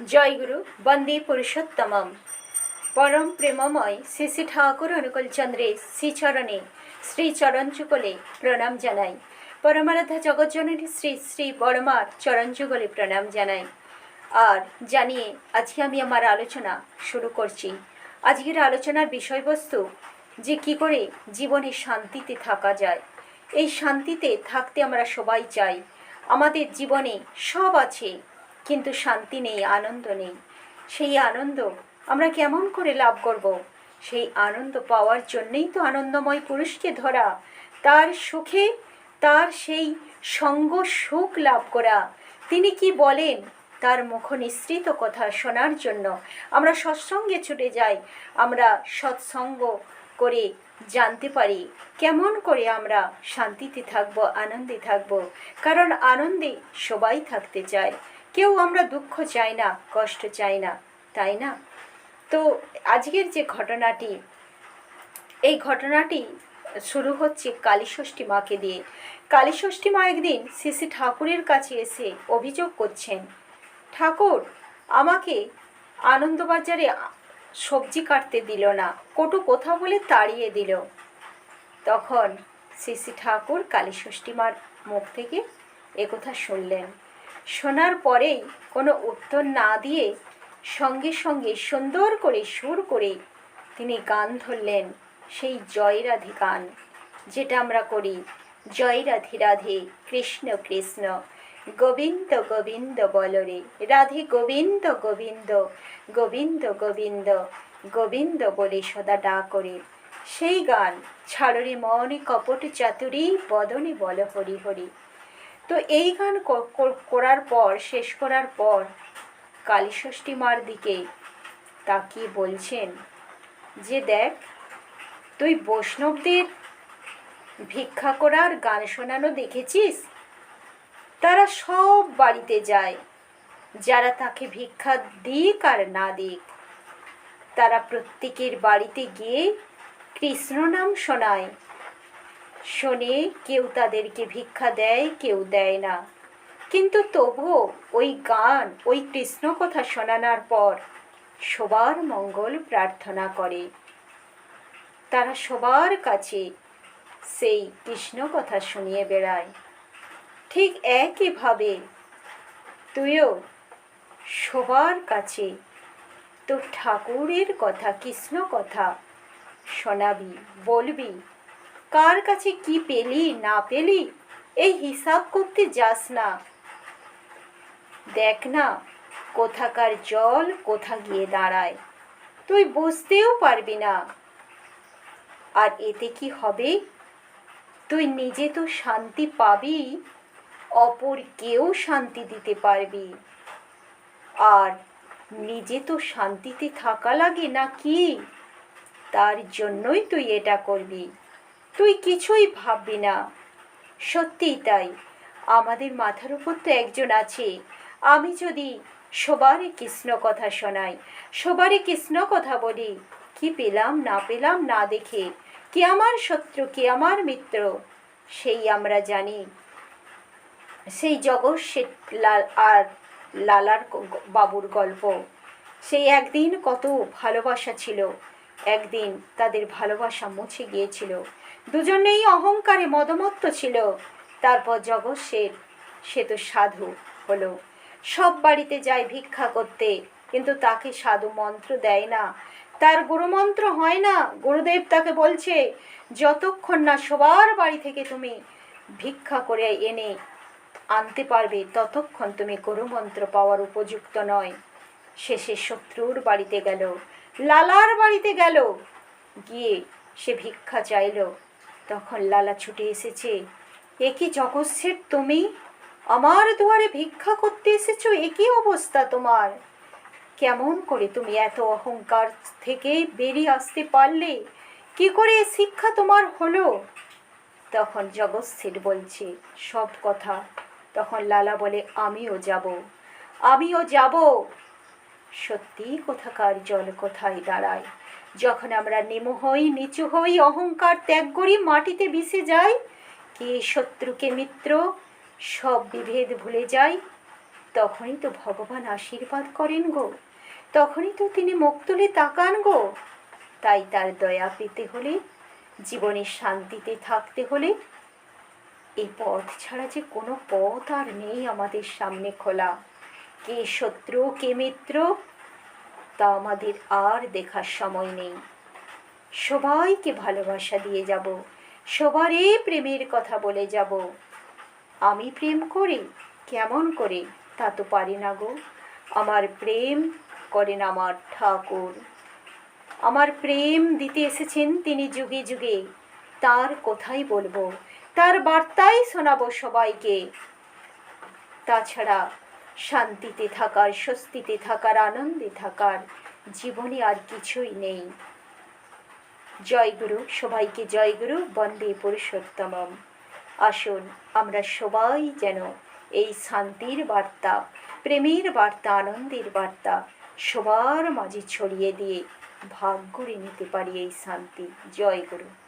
জয়গুরু বন্দে পুরুষোত্তমম। পরম প্রেমময় শ্রী শ্রী ঠাকুর অনুকূল চন্দ্রের শ্রীচরণে শ্রীচরণ যুগলে প্রণাম জানাই। পরমারাধা জগজ্জননী শ্রী শ্রী বড়মার চরণ যুগলে প্রণাম জানাই। আর জানিয়ে আজকে আমি আমার আলোচনা শুরু করছি। আজকের আলোচনার বিষয়বস্তু যে কি করে জীবনে শান্তিতে থাকা যায়। এই শান্তিতে থাকতে আমরা সবাই চাই। আমাদের জীবনে সব আছে। কিন্তু শান্তি নেই, আনন্দ নেই। সেই আনন্দ আমরা কেমন করে লাভ করব? সেই আনন্দ পাওয়ার জন্যেই তো আনন্দময় পুরুষকে ধরা। তার সুখে তার সেই সঙ্গ সুখ লাভ করা। তিনি কি বলেন? তার মুখ নিঃসৃত কথা শোনার জন্য। আমরা সৎসঙ্গে ছুটে যাই, আমরা সৎসঙ্গ করে জানতে পারি। কেমন করে আমরা শান্তিতে থাকব, আনন্দে থাকব? কারণ আনন্দে সবাই থাকতে চায়। কেউ আমরা দুঃখ চাই না, কষ্ট চাই না, তাই না? তো আজকের যে ঘটনাটি, এই ঘটনাটি শুরু হচ্ছে কালীষষ্ঠী মাকে দিয়ে। কালীষষ্ঠী মা একদিন শ্রী ঠাকুরের কাছে এসে অভিযোগ করছেন, ঠাকুর, আমাকে আনন্দবাজারে সবজি কাটতে দিল না, কটু কথা বলে তাড়িয়ে দিল? তখন শ্রী ঠাকুর কালীষষ্ঠী মার মুখ থেকে একথা শুনলেন। শোনার পরেই কোনো উত্তর না দিয়ে সঙ্গে সঙ্গে সুন্দর করে সুর করে তিনি গান ধরলেন সেই জয়রাধি গান, যেটা আমরা করি, জয় রাধে রাধে, কৃষ্ণ কৃষ্ণ, গোবিন্দ গোবিন্দ বলরে রাধে গোবিন্দ গোবিন্দ গোবিন্দ গোবিন্দ গোবিন্দ বলে সদা ডা করে সেই গান ছাড়রে মনে কপট চাতুরি, বদনে বল হরি হরি। তো এই গান করার পর, শেষ করার পর, কালীষষ্ঠী মার দিকে তাকিয়ে বলছেন, যে দেখ, তুই বৈষ্ণবদের ভিক্ষা করার গান শোনানো দেখেছিস? তারা সব বাড়িতে যায়। যারা তাকে ভিক্ষা দিক আর না দিক, তারা প্রত্যেকের বাড়িতে গিয়ে কৃষ্ণ নাম শোনায়। শোনে, কেউ তাদেরকে ভিক্ষা দেয়, কেউ দেয় না। কিন্তু তবুও ওই গান, ওই কৃষ্ণ কথা শোনানোর পর সবার মঙ্গল প্রার্থনা করে। তারা সবার কাছে সেই কৃষ্ণ কথা শুনিয়ে বেড়ায়। ঠিক একইভাবে তুইও সবার কাছে তোর ঠাকুরের কথা, কৃষ্ণ কথা শোনাবি, বলবি। কার কাছে কি পেলি, না পেলি? এই হিসাব করতে যাস না। দেখ না, কোথাকার জল, কোথা গিয়ে দাঁড়ায়। তুই বুঝতেও পারবি না। আর এতে কি হবে? তুই নিজে তো শান্তি পাবি, অপর কেউ শান্তি দিতে পারবি। আর নিজে তো শান্তিতে থাকা লাগে না কি তার জন্যই তুই এটা করবি। তুই কিছুই ভাববি না। সত্যিই তাই। আমাদের মাথার উপর তো একজন আছে। আমি যদি সবারই কৃষ্ণ কথা শোনাই, সবারই কৃষ্ণ কথা বলি, কি পেলাম, না পেলাম, না দেখে, কে আমার শত্রু, কে আমার মিত্র, সেই আমরা জানি। সেই জগৎ শেঠ লাল আর লালার বাবুর গল্প। সেই একদিন কত ভালোবাসা ছিল। একদিন তাদের ভালোবাসা মুছে গিয়েছিল। দুজনেই অহংকারে মদমত্ত ছিল। তারপর জগৎ শেঠ সে তো সাধু হলো। সব বাড়িতে যায় ভিক্ষা করতে, কিন্তু তাকে সাধু মন্ত্র দেয় না। তার গুরুমন্ত্র হয় না, গুরুদেব তাকে বলছে, যতক্ষণ না সবার বাড়ি থেকে তুমি ভিক্ষা করে এনে আনতে পারবে, ততক্ষণ তুমি গুরুমন্ত্র পাওয়ার উপযুক্ত নয়। শেষে শত্রুর বাড়িতে গেল। লালার বাড়িতে গেল। গিয়ে সে ভিক্ষা চাইল। তখন লালা ছুটে এসেছে। এ কি জগৎসের তুমি? আমার দুয়ারে ভিক্ষা করতে এসেছ? এ কি অবস্থা তোমার? কেমন করে তুমি এত অহংকার থেকে বেরিয়ে আসতে পারলে? কি করে শিক্ষা তোমার হলো? তখন জগৎস্থির বলছে, সব কথা। তখন লালা বলে, আমিও যাব আমিও যাব। সত্যি কোথাকার জল কোথায় দাঁড়ায়? যখন আমরা নেমো হই, নিচু হই, অহংকার ত্যাগ করি, মাটিতে মিশে যাই, কে শত্রুকে মিত্র, সব বিভেদ ভুলে যাই, তখনই তো ভগবান আশীর্বাদ করেন গো। তখনই তো তিনি মুখ তুলে তাকান গো। তাই তার দয়া পেতে হলে, জীবনে শান্তিতে থাকতে হলে, এই পথ ছাড়া যে কোনো পথ আর নেই আমাদের সামনে খোলা। কে শত্রু, কে মিত্র তা আমাদের আর দেখার সময় নেই। সবাইকে ভালোবাসা দিয়ে যাব সবারই প্রেমের কথা বলে যাব। আমি প্রেম করি, কেমন করে? তা তো পারি না গো। আমার প্রেম করেন আমার ঠাকুর। আমার প্রেম দিতে এসেছেন তিনি যুগে যুগে। তার কথাই বলব, তার বার্তাই শোনাবো সবাইকে। তাছাড়া শান্তিতে থাকার, স্বস্তিতে থাকার, আনন্দে থাকার জীবনে আর কিছুই নেই। জয়গুরু সবাইকে জয়গুরু বন্দে পুরুষোত্তমম। আসুন আমরা সবাই যেন এই শান্তির বার্তা, প্রেমের বার্তা, আনন্দের বার্তা সবার মাঝে ছড়িয়ে দিয়ে ভাগ করে নিতে পারি এই শান্তি। জয় গুরু।